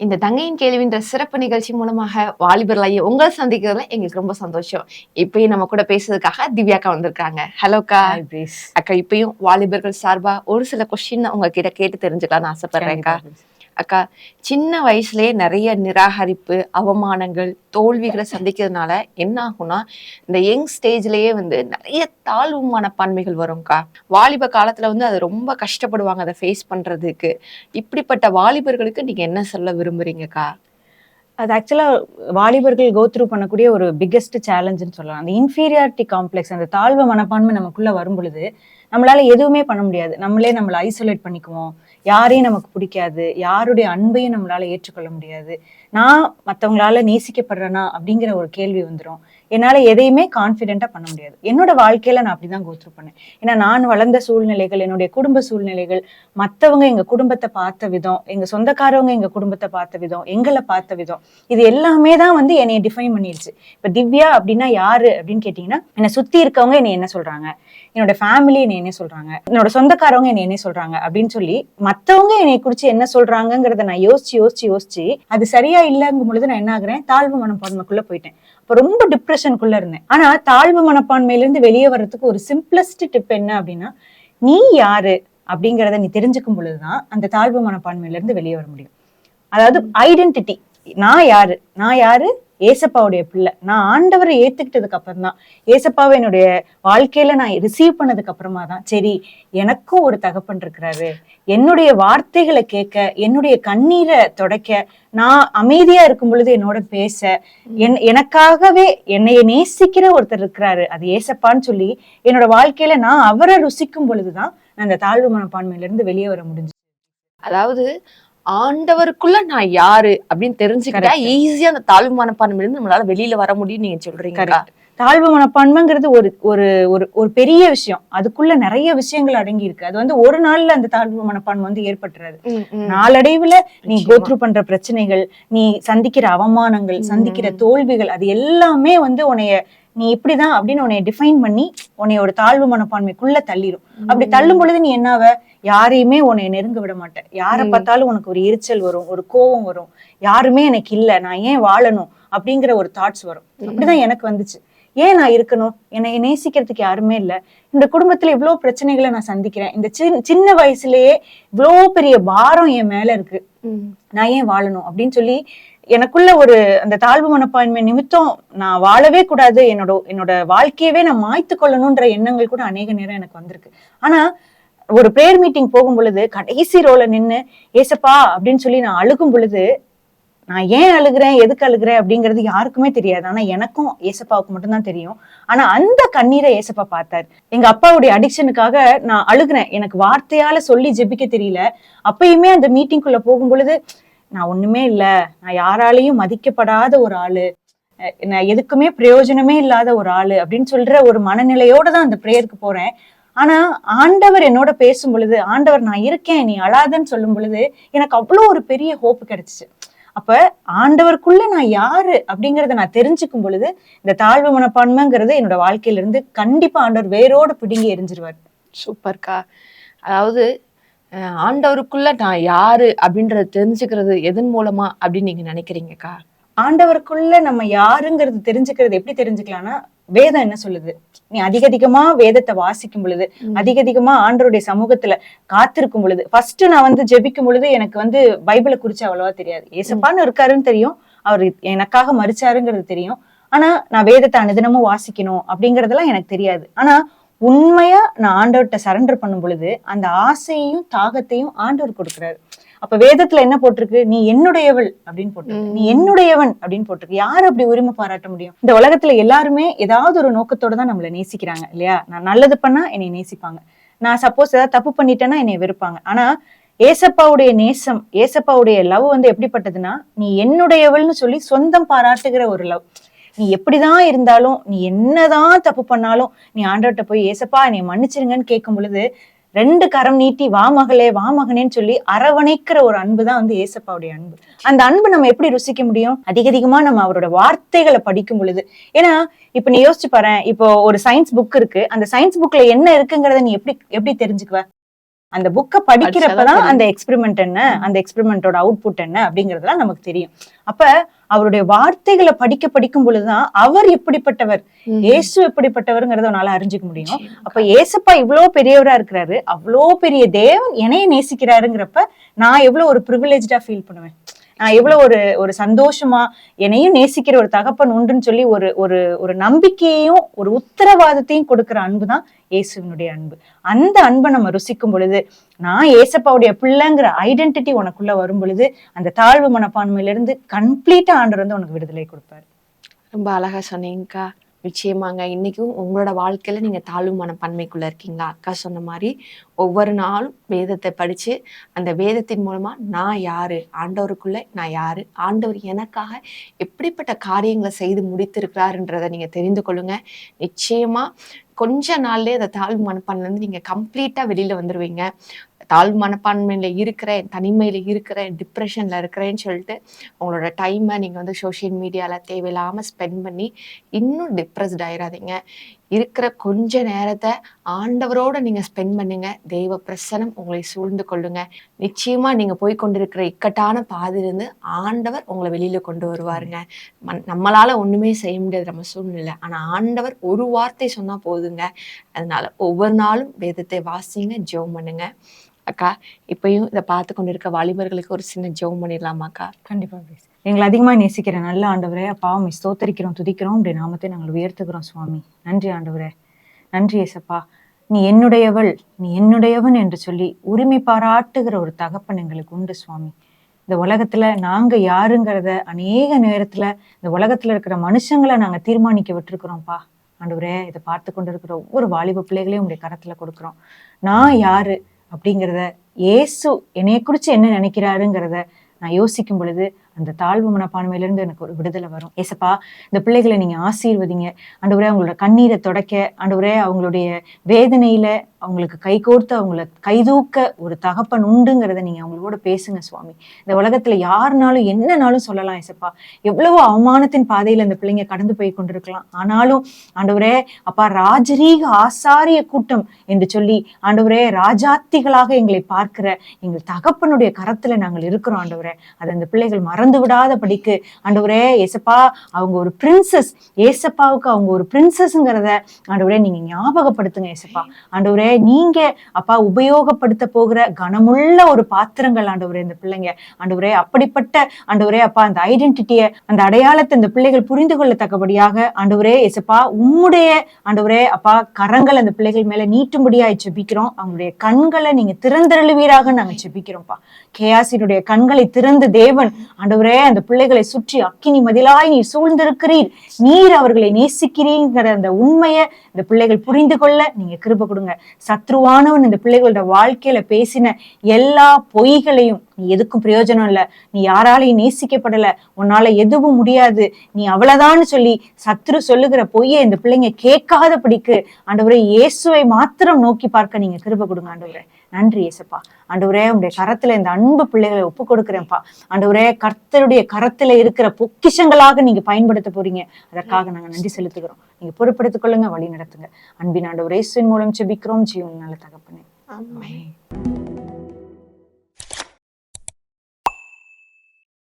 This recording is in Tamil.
இந்த தங்கையின் கேள்வின்ற சிறப்பு நிகழ்ச்சி மூலமாக வாலிபர்களாகிய உங்களை சந்திக்கிறதுல எங்களுக்கு ரொம்ப சந்தோஷம். இப்பயும் நம்ம கூட பேசுறதுக்காக திவ்யாக்கா வந்திருக்காங்க. ஹலோக்கா அக்கா. இப்பயும் வாலிபர்கள் சார்பா ஒரு சில கொஸ்டின் உங்ககிட்ட கேட்டு தெரிஞ்சுக்கலாம்னு ஆசைப்படுறேன்க்கா அக்கா சின்ன வயசுலயே நிறைய நிராகரிப்பு அவமானங்கள் தோல்விகளை சந்திக்கிறதுனால என்ன ஆகும்னா இந்த யங் ஸ்டேஜ்லயே வந்து நிறைய தாழ்வு மனப்பான்மைகள் வரும்க்கா. வாலிப காலத்துல வந்து அது ரொம்ப கஷ்டப்படுவாங்க அதை ஃபேஸ் பண்றதுக்கு. இப்படிப்பட்ட வாலிபர்களுக்கு நீங்க என்ன சொல்ல விரும்புறீங்கக்கா? அது ஆக்சுவலாக வாலிபர்கள் கோத்ரூ பண்ணக்கூடிய ஒரு பிக்கெஸ்ட் சேலஞ்சுன்னு சொல்லலாம். அந்த இன்ஃபீரியாரிட்டி காம்ப்ளெக்ஸ் அந்த தாழ்வு மனப்பான்மை நமக்குள்ளே வரும் பொழுது நம்மளால் எதுவுமே பண்ண முடியாது. நம்மளே நம்மளை ஐசோலேட் பண்ணிக்குவோம். யாரையும் நமக்கு பிடிக்காது யாருடைய அன்பையும் நம்மளால ஏற்றுக்கொள்ள முடியாது. நான் மற்றவங்களால நேசிக்கப்படுறேனா அப்படிங்கிற ஒரு கேள்வி வந்துடும் என்னால எதையுமே கான்ஃபிடென்ட்டாக பண்ண முடியாது. என்னோட வாழ்க்கையில நான் அப்படிதான் கோத்ரூ பண்ணேன். ஏன்னா நான் வளர்ந்த சூழ்நிலைகள் என்னுடைய குடும்ப சூழ்நிலைகள் மத்தவங்க எங்க குடும்பத்தை பார்த்த விதம் எங்க சொந்தக்காரவங்க எங்க குடும்பத்தை பார்த்த விதம் எங்களை பார்த்த விதம் இது எல்லாமே தான் வந்து என்னைய டிஃபைன் பண்ணிடுச்சு இப்ப திவ்யா அப்படின்னா யாரு அப்படின்னு கேட்டீங்கன்னா என்னை சுத்தி இருக்கவங்க என்னை என்ன சொல்றாங்க? என்னோட ஃபேமிலி என்னை என்ன சொல்றாங்க? என்னோட சொந்தக்காரவங்க என்னை என்ன சொல்றாங்க? அப்படின்னு சொல்லி மத்தவங்க என்னை குறிச்சு என்ன சொல்றாங்கங்கிறத நான் யோசிச்சு யோசிச்சு யோசிச்சு அது சரியா சரியா இல்லைங்கும் பொழுது நான் என்ன ஆகுறேன்? தாழ்வு மனப்பான்மைக்குள்ள போயிட்டேன். இப்போ ரொம்ப டிப்ரெஷனுக்குள்ள இருந்தேன். ஆனா தாழ்வு மனப்பான்மையிலிருந்து வெளியே வர்றதுக்கு ஒரு சிம்பிளஸ்ட் டிப் என்ன அப்படின்னா நீ யாரு அப்படிங்கிறத நீ தெரிஞ்சுக்கும் பொழுதுதான் அந்த தாழ்வு மனப்பான்மையிலிருந்து வெளியே வர முடியும். அதாவது ஐடென்டிட்டி நான் யாரு? நான் யாரு? ஏசப்பாவுடைய பிள்ளை. நான் ஆண்டவரை ஏத்துக்கிட்டதுக்கு அப்புறம் தான் ஏசப்பாவை என்னுடைய வாழ்க்கையில நான் ரிசீவ் பண்ணதுக்கு அப்புறமா தான். சரி எனக்கும் ஒரு தகப்பன் இருக்கிறாரு. என்னுடைய வார்த்தைகளை கேட்க என்னுடைய கண்ணீரை துடைக்க நான் அமைதியா இருக்கும் பொழுது என்னோட பேச என் எனக்காகவே என்னைய நேசிக்கிற ஒருத்தர் இருக்கிறாரு. அது ஏசப்பான்னு சொல்லி என்னோட வாழ்க்கையில நான் அவரை ருசிக்கும் பொழுதுதான் நான் அந்த தாழ்வு மனப்பான்மையில இருந்து வெளியே வர முடிஞ்சு அதாவது ஆண்டவருக்குள்ள நான் யாரு அப்படின்னு தெரிஞ்சுக்கிட்டா. ஈஸியா அந்த தாழ்வு மனப்பான்மையில இருந்து நம்மளால வெளியில வர முடியும்னு நீங்க சொல்றீங்கக்கா தாழ்வு மனப்பான்மைங்கிறது ஒரு ஒரு ஒரு ஒரு பெரிய விஷயம் அதுக்குள்ள நிறைய விஷயங்கள் அடங்கி இருக்கு அது வந்து ஒரு நாள்ல அந்த தாழ்வு மனப்பான்மை வந்து ஏற்பட்டுறாது. நாளடைவுல நீ. கோத்ரூ பண்ற பிரச்சனைகள் நீ சந்திக்கிற அவமானங்கள் சந்திக்கிற. தோல்விகள் அது எல்லாமே வந்து உன்னைய நீ இப்படிதான் அப்படின்னு உன்னைய டிஃபைன் பண்ணி உன்னைய ஒரு தாழ்வு மனப்பான்மைக்குள்ள தள்ளிரும் அப்படி தள்ளும் பொழுது நீ என்னாவ யாரையுமே உன்னைய நெருங்க விட மாட்ட யாரை. பார்த்தாலும் உனக்கு ஒரு எரிச்சல் வரும் ஒரு கோபம் வரும். யாருமே எனக்கு இல்ல நான் ஏன் வாழணும் அப்படிங்கிற ஒரு தாட்ஸ் வரும். அப்படிதான் எனக்கு வந்துச்சு. ஏன் நான் இருக்கணும்? என்னை நேசிக்கிறதுக்கு யாருமே இல்ல. இந்த குடும்பத்துல இவ்வளவு பிரச்சனைகளை நான் சந்திக்கிறேன். இந்த சின்ன சின்ன வயசுலயே இவ்வளோ பெரிய பாரம் என் மேல இருக்கு. நான் ஏன் வாழணும்? அப்படின்னு சொல்லி எனக்குள்ள ஒரு அந்த தாழ்வு மனப்பான்மை நிமித்தம் நான் வாழவே கூடாது. என்னோட என்னோட வாழ்க்கையவே நான் மாய்த்து கொள்ளணும்ன்ற எண்ணங்கள் கூட அநேக நேரம் எனக்கு வந்திருக்கு. ஆனா ஒரு ப்ரேயர் மீட்டிங் போகும் பொழுது கடைசி ரோல நின்னு ஏசப்பா அப்படின்னு சொல்லி நான் அழுகும் பொழுது நான் ஏன் அழுகிறேன் எதுக்கு அழுகிறேன் அப்படிங்கிறது யாருக்குமே தெரியாது. ஆனா எனக்கும் ஏசப்பாவுக்கு மட்டும்தான் தெரியும். ஆனா அந்த கண்ணீரை ஏசப்பா பார்த்தாரு. எங்க அப்பாவுடைய அடிக்ஷனுக்காக நான் அழுகிறேன். எனக்கு வார்த்தையால சொல்லி ஜெபிக்க தெரியல. அப்பயுமே அந்த மீட்டிங்குள்ள போகும் பொழுது நான் ஒண்ணுமே இல்ல. நான் யாராலையும் மதிக்கப்படாத ஒரு ஆளு. அஹ் நான் எதுக்குமே பிரயோஜனமே இல்லாத ஒரு ஆளு அப்படின்னு சொல்ற ஒரு மனநிலையோட தான் அந்த ப்ரேயருக்கு போறேன். ஆனா ஆண்டவர் என்னோட பேசும் பொழுது ஆண்டவர் நான் இருக்கேன் நீ அழாதன்னு சொல்லும் பொழுது எனக்கு அவ்வளோ ஒரு பெரிய ஹோப் கிடைச்சிச்சு. அப்ப ஆண்டவருக்குள்ள நான் யாரு அப்படிங்கறத நான் தெரிஞ்சுக்கும் பொழுது இந்த தாழ்வு மனப்பான்மைங்கிறது என்னோட வாழ்க்கையில இருந்து கண்டிப்பா ஆண்டவர் வேரோட பிடுங்கி எரிஞ்சிருவார். சூப்பர்க்கா. அதாவது ஆண்டவருக்குள்ள நான் யாரு அப்படின்றத தெரிஞ்சுக்கிறது எதன் மூலமா அப்படின்னு நீங்க நினைக்கிறீங்கக்கா? ஆண்டவருக்குள்ள நம்ம யாருங்கிறது தெரிஞ்சுக்கிறது எப்படி தெரிஞ்சுக்கலாம்னா வேதம் என்ன சொல்லுது? நீ அதிக அதிகமா வேதத்தை வாசிக்கும் பொழுது அதிக அதிகமா ஆண்டவருடைய சமூகத்துல காத்திருக்கும் பொழுது ஃபர்ஸ்ட் நான் வந்து ஜெபிக்கும் பொழுது எனக்கு வந்து பைபிளை குறிச்சு அவ்வளவா தெரியாது. ஏசப்பான்னு இருக்காருன்னு தெரியும். அவர் எனக்காக மறிச்சாருங்கிறது தெரியும். ஆனா நான் வேதத்தை அனுதினமும் வாசிக்கணும் அப்படிங்கறதெல்லாம் எனக்கு தெரியாது. ஆனா உண்மையா நான் ஆண்டவர்கிட்ட சரண்டர் பண்ணும் பொழுது அந்த ஆசையையும் தாகத்தையும் ஆண்டவர் கொடுக்குறாரு. அப்ப வேதத்துல என்ன போட்டிருக்கு? நீ என்னுடையவள் அப்படின்னு போட்டிருக்கு. நீ. என்னுடையவன் அப்படின்னு போட்டிருக்கு. யார் அப்படி உரிமை பாராட்ட முடியும்? இந்த உலகத்துல எல்லாருமே ஏதாவது ஒரு நோக்கத்தோட தான் நம்மள நேசிக்கிறாங்க இல்லையா? நான் நல்லது பண்ணா என்னை நேசிப்பாங்க. நான் சப்போஸ் ஏதாவது தப்பு பண்ணிட்டேன்னா என்னை வெறுப்பாங்க. ஆனா ஏசப்பாவுடைய நேசம் ஏசப்பாவுடைய லவ் வந்து எப்படிப்பட்டதுன்னா நீ என்னுடையவள்னு சொல்லி சொந்தம் பாராட்டுகிற ஒரு லவ் நீ எப்படிதான் இருந்தாலும் நீ என்னதான் தப்பு பண்ணாலும் நீ ஆண்டவர்கிட்ட போய் ஏசப்பா என்னை மன்னிச்சிருங்கன்னு கேட்கும் பொழுது ரெண்டு கரம் நீட்டி வா மகளே வா மகனேன்னு சொல்லி அரவணைக்கிற ஒரு அன்பு தான் வந்து ஏசப்பாவுடைய அன்பு. அந்த அன்பு நம்ம எப்படி ருசிக்க முடியும்? அதிக அதிகமா நம்ம அவரோட வார்த்தைகளை படிக்கும் பொழுது. ஏன்னா இப்ப நீ யோசிச்சு பாரு இப்போ ஒரு சயின்ஸ் புக் இருக்கு. அந்த சயின்ஸ் புக்ல என்ன இருக்குங்கிறத நீ எப்படி எப்படி தெரிஞ்சுக்குவ? அந்த புக்கை படிக்கிறப்பதான் அந்த எக்ஸ்பெரிமெண்ட் என்ன அந்த எக்ஸ்பெரிமெண்டோட அவுட்புட் என்ன அப்படிங்கறதெல்லாம் நமக்கு தெரியும். அப்ப அவருடைய வார்த்தைகளை படிக்க படிக்கும் பொழுதுதான் அவர் எப்படிப்பட்டவர். இயேசு எப்படிப்பட்டவர்ங்கிறத உன்னால அறிஞ்சுக்க முடியும். அப்ப ஏசப்பா இவ்ளோ பெரியவரா இருக்கிறாரு அவ்வளோ பெரிய தேவன் என்னைய நேசிக்கிறாருங்கிறப்ப நான் எவ்வளவு ஒரு ப்ரிவிலேஜா ஃபீல் பண்ணுவேன். நான் எவ்வளவு ஒரு ஒரு சந்தோஷமா என்னையும் நேசிக்கிற ஒரு தகப்பன் உண்டுன்னு சொல்லி ஒரு ஒரு ஒரு நம்பிக்கையையும் ஒரு உத்தரவாதத்தையும் கொடுக்குற அன்பு தான் இயேசுவினுடைய அன்பு. அந்த அன்பை நம்ம ருசிக்கும் பொழுது நான் ஏசப்பாவுடைய பிள்ளைங்கிற ஐடென்டிட்டி உனக்குள்ள வரும் பொழுது அந்த தாழ்வு மனப்பான்மையில இருந்து கம்ப்ளீட்டா ஆண்டவர் வந்து உனக்கு விடுதலை கொடுப்பாரு. ரொம்ப அழகா சொன்னீங்கக்கா. நிச்சயமாங்க இன்னைக்கும் உங்களோட வாழ்க்கையில நீங்க தாழ்வு மனப்பான்மைக்குள்ள இருக்கீங்களா? அக்கா சொன்ன மாதிரி ஒவ்வொரு நாளும் வேதத்தை படிச்சு அந்த வேதத்தின் மூலமா நான் யாரு? ஆண்டவருக்குள்ள நான் யாரு? ஆண்டவர் எனக்காக எப்படிப்பட்ட காரியங்களை செய்து முடித்திருக்கிறாருன்றதை நீங்க தெரிந்து கொள்ளுங்க. நிச்சயமா கொஞ்ச நாள்லேயே அந்த தாழ்வு மனப்பான்மையில இருந்து நீங்க கம்ப்ளீட்டா வெளியில வந்துருவீங்க. தாழ்வு மனப்பான்மையில் இருக்கிறேன் தனிமையில் இருக்கிறேன் டிப்ரெஷனில் இருக்கிறேன்னு சொல்லிட்டு உங்களோட டைமை நீங்கள் வந்து சோஷியல் மீடியாவில் தேவையில்லாமல் ஸ்பெண்ட் பண்ணி இன்னும் டிப்ரெஸ்ட் ஆயிடாதீங்க இருக்கிற கொஞ்ச நேரத்தை ஆண்டவரோட நீங்கள் ஸ்பெண்ட் பண்ணுங்க. தெய்வ பிரசனம் உங்களை சூழ்ந்து கொள்ளுங்க. நிச்சயமாக நீங்கள் போய் கொண்டிருக்கிற இக்கட்டான பாதிலிருந்து ஆண்டவர் உங்களை வெளியில் கொண்டு வருவாருங்க. மன்- நம்மளால் ஒன்றுமே செய்ய முடியாது நம்ம சூழ்நிலை. ஆனால் ஆண்டவர் ஒரு வார்த்தை சொன்னால் போதுங்க. அதனால் ஒவ்வொரு நாளும் வேதத்தை வாசிங்க ஜெபம் பண்ணுங்க. அக்கா. இப்பயும் இதை பார்த்து கொண்டு இருக்க வாலிபர்களுக்கு ஒரு சின்ன ஜெபம் பண்ணிடலாமாக்கா கண்டிப்பா எங்களை அதிகமா நேசிக்கிற நல்ல ஆண்டவரே அப்பா உம்மை ஸ்தோத்தரிக்கிறோம் துதிக்கிறோம் அப்படி நாமத்தை நாங்கள் உயர்த்துக்கிறோம் சுவாமி. நன்றி ஆண்டவரே. நன்றி ஏசப்பா நீ என்னுடையவள் நீ என்னுடையவன் என்று சொல்லி உரிமை பாராட்டுகிற ஒரு தகப்பன் எங்களுக்கு உண்டு சுவாமி. இந்த உலகத்துல நாங்க யாருங்கிறத அநேக நேரத்துல இந்த உலகத்துல இருக்கிற மனுஷங்களை நாங்க தீர்மானிக்க விட்டுருக்குறோம்ப்பா. ஆண்டவரே இதை பார்த்து கொண்டு இருக்கிற ஒவ்வொரு வாலிப பிள்ளைகளையும் உடைய கரத்துல கொடுக்குறோம். நான் யாரு? அப்படிங்கிறத இயேசு என்னைய குறித்து என்ன நினைக்கிறாருங்கிறத நான் யோசிக்கும் பொழுது அந்த தாழ்வு மனப்பான்மையிலிருந்து எனக்கு ஒரு விடுதலை வரும். ஏசப்பா இந்த பிள்ளைகளை நீங்க ஆசீர்வதிங்க. ஆண்டவரே அவங்களோட கண்ணீரை தொடக்க ஆண்டவரே அவங்களுடைய வேதனையில அவங்களுக்கு கைகோர்த்து அவங்கள கைதூக்க ஒரு தகப்பன் உண்டுங்கிறத நீங்க அவங்களோட பேசுங்க சுவாமி. இந்த உலகத்துல யாருனாலும் என்னனாலும் சொல்லலாம் ஏசப்பா. எவ்வளவோ அவமானத்தின் பாதையில அந்த பிள்ளைங்க கடந்து போய் கொண்டிருக்கலாம். ஆனாலும் ஆண்டவரே அப்பா ராஜரீக ஆசாரிய கூட்டம் என்று சொல்லி ஆண்டவரே ராஜாத்திகளாக எங்களை பார்க்கிற எங்கள் தகப்பனுடைய கரத்துல நாங்கள் இருக்கிறோம் ஆண்டவரே. அதை அந்த பிள்ளைகள் மறந்து விடாத படிக்கு ஆண்டவரே ஏசப்பா அவங்க ஒரு பிரின்சஸ் ஏசப்பாவுக்கு அவங்க ஒரு பிரின்சஸ்ங்கிறத ஆண்டவரே நீங்க ஞாபகப்படுத்துங்க ஏசப்பா. ஆண்டவரே நீங்க அப்பா உபயோகப்படுத்த போகிற கனமுள்ள ஒரு பாத்திரங்கள் ஆண்டவரே இந்த பிள்ளைங்க. ஆண்டவரே அப்படிப்பட்ட ஆண்டவரே அப்பா அந்த ஐடென்டிட்டியை அந்த அடையாளத்தை இந்த பிள்ளைகள் புரிந்து கொள்ளத்தக்கபடியாக ஆண்டவரே ஏசப்பா உம்முடைய ஆண்டவரே அப்பா கரங்கள் அந்த பிள்ளைகள் மேல நீட்டும்படியா செபிக்கிறோம் அவங்களுடைய கண்களை நீங்க திறந்தருளுவீராக நாங்க செபிக்கிறோம்ப்பா கேயாசினுடைய கண்களை திறந்து தேவன் ஆண்டவரே அந்த பிள்ளைகளை சுற்றி அக்கினி மதிலாய் நீர் சூழ்ந்திருக்கிறீர். நீர் அவர்களை நேசிக்கிறீங்கிற அந்த உண்மையை இந்த பிள்ளைகள் புரிந்து கொள்ள நீங்க கிருப கொடுங்க. சத்ருவானவன் இந்த பிள்ளைகளோட வாழ்க்கையில பேசின எல்லா பொய்களையும் நீ எதுக்கும் பிரயோஜனம் இல்ல. நீ யாராலையும் நேசிக்கப்படல. உன்னால எதுவும் முடியாது. நீ அவ்வளவுதான்னு சொல்லி சத்ரு சொல்லுகிற பொய்யை இந்த பிள்ளைங்க கேட்காதபடிக்கு ஆண்டவரே இயேசுவை மாத்திரம் நோக்கி பார்க்க நீங்க கிருப கொடுங்க ஆண்டவரே. நன்றி ஏசப்பா ஆண்டவரே உடைய கரத்துல இந்த அன்பு பிள்ளைகளை ஒப்பு கொடுக்குறேன்ப்பா. ஆண்டவரே கர்த்தருடைய கரத்துல இருக்கிற பொக்கிஷங்களாக நீங்க பயன்படுத்த போறீங்க. அதற்காக நாங்க நன்றி செலுத்துகிறோம். நீங்க பொறுப்படுத்திக் கொள்ளுங்க வழி நடத்துங்க. அன்பின் ஆண்டவர் இயேசுவின் மூலம் செபிக்கிறோம் ஜீவன் நல்ல தகப்பனே. ஆமென்.